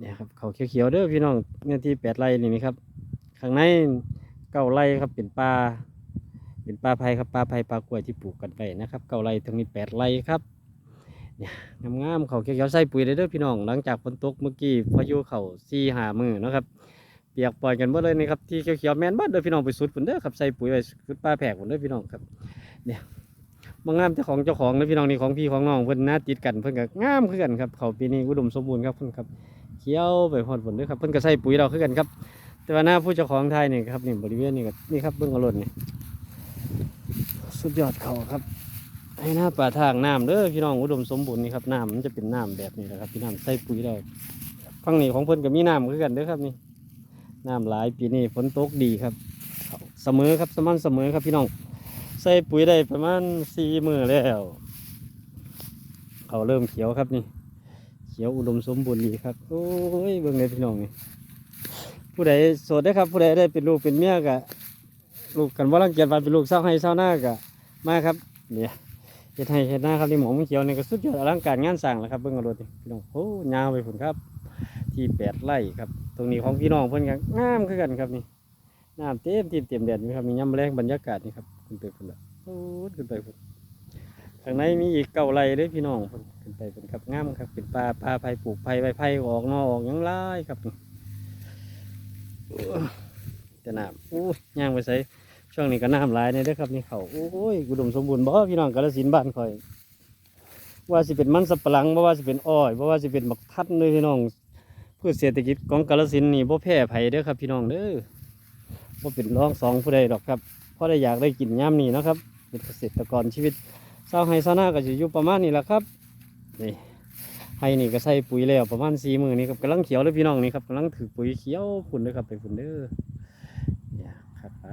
เนี่ยครับเขาเขียวๆเด้อพี่น้องเนื้อที่แปดไร่นี่นี่ครับ ข้างในเก้าไร่ครับเป็นป่าเป็นป่าไผ่ครับป่าไผ่ป่ากล้วยที่ปลูกกันไปนะครับเก้าไร่ตรงนี้แปดไร่ครับเนี่ยงามๆเขาเขียวๆใส่ปุ๋ยได้เด้อพี่น้อง หลังจากฝนตกเมื่อกี้พายุเข้าสี่หามือนะครับเปียกปล่อยกันหมดเลยนะครับที่เขียวๆแมนบ้าเด้อพี่น้องไปสุดฝนเด้อครับใส่ปุ๋ยไปสุดป่าแผกฝนเด้อพี่น้องครับเนี่ยบางงามเจ้าของเจ้าของเด้อพี่น้องนี่ของพี่ของน้องเพิ่นหน้าติดกันเพิ่นก็งามคือกันครับเขาปีนี้อุดมสมบูรณ์ครับเพิ่นครับ เขียวไปหอดฝนด้วยครับเพิ่นก็ใส่ปุ๋ยเราคือกันครับ แต่ว่าหน้าผู้เจ้าของไทยนี่ครับนี่บริเวณนี่ก็นี่ครับเบื้องอรดนี่สุดยอดเขาครับ ให้หน้าป่าทางน้ำเด้อพี่น้องอุดมสมบูรณ์นี่ครับน้ำมันจะเป็นน้ำแบบนี้แหละครับพี่น้ำใส่ปุ๋ยเราฝั่งนี้ของเพิ่นก็มีน้ำคือกันเด้อครับนี่น้ำหลายปีนี้ฝนตกดีครับ เสมอครับสม่ำเสมอครับพี่น้อง ใส่ปุ๋ยได้ประมาณสี่มือแล้วเขาเริ่มเขียวครับนี่ ขียวอุดมสมบูรณ์ดีครับโอ้ยเบิ่งเลยพี่น้องนี่ผู้ใดโสดได้ครับ ผู้ใดได้เป็นลูกเป็นเมียกะลูกกันว่ารังเกียจว่าเป็นลูกเศร้าให้เศร้าหน้ากะมาครับเนี่ยเฮ็ดให้เฮ็ดหน้าครับนี่หมอมเขียวนี่ก็สุดยอดอลังการงานสร้างแล้วครับเบิ่งเอารถนี่พี่น้องโอ้ยาวไปพุ่นครับ ที่แปดไร่ครับ ตรงนี้ของพี่น้องเพิ่อนก็งามคือกันครับนี่น้ำเต็มที่เต็มแดดนี่ครับมีย่ำแรงบรรยากาศนี่ครับขึ้นไปพุ่นละโอ้ขึ้นไปพุ่นข้างในมีอีกเก่าไรเด้พี่น้องเพิ่นขึ้น ไปเป็นครับงามครับเป็นปลาปลาไผ่ปลูกไผ่ใบไผ่ออกนอออกยังไล่ครับนี่โอ้ยแต่น้ำอู้ย่างไปใส่ช่วงนี้ก็น้ำหลายเนี่ยด้ครับนี่เขาโอ้ยอุดมสมบูรณ์บ่พี่น้องกาฬสินบ้านคอย ว่าสิเป็นมันสับปะหลังบ่ว่าสิเป็นอ้อยบ่ว่าสิเป็นบักทัดเลยพี่น้องพืชเศรษฐกิจของกาฬสินนี่บ่แพ้ไผ่เด้อครับ พี่น้องเด้อบ่เป็นรองสองผู้ใดดอกครับเพราะได้อยากได้กินย่ำนี้เนะครับเป็นเกษตรกรชีวิตเศร้าไฮเศร้าน้าก็จะอยู่ประมาณนี้แหละครับ นี่ให้นี่ก็ใส่ปุ๋ยแล้วประมาณสี่มือนี่ครับกำลังเขียวเลยพี่น้องนี่ครับกำลังถือปุ๋ยเขียวฝุ่นเลยครับไปฝุ่นเด้อเนี่ยครับไป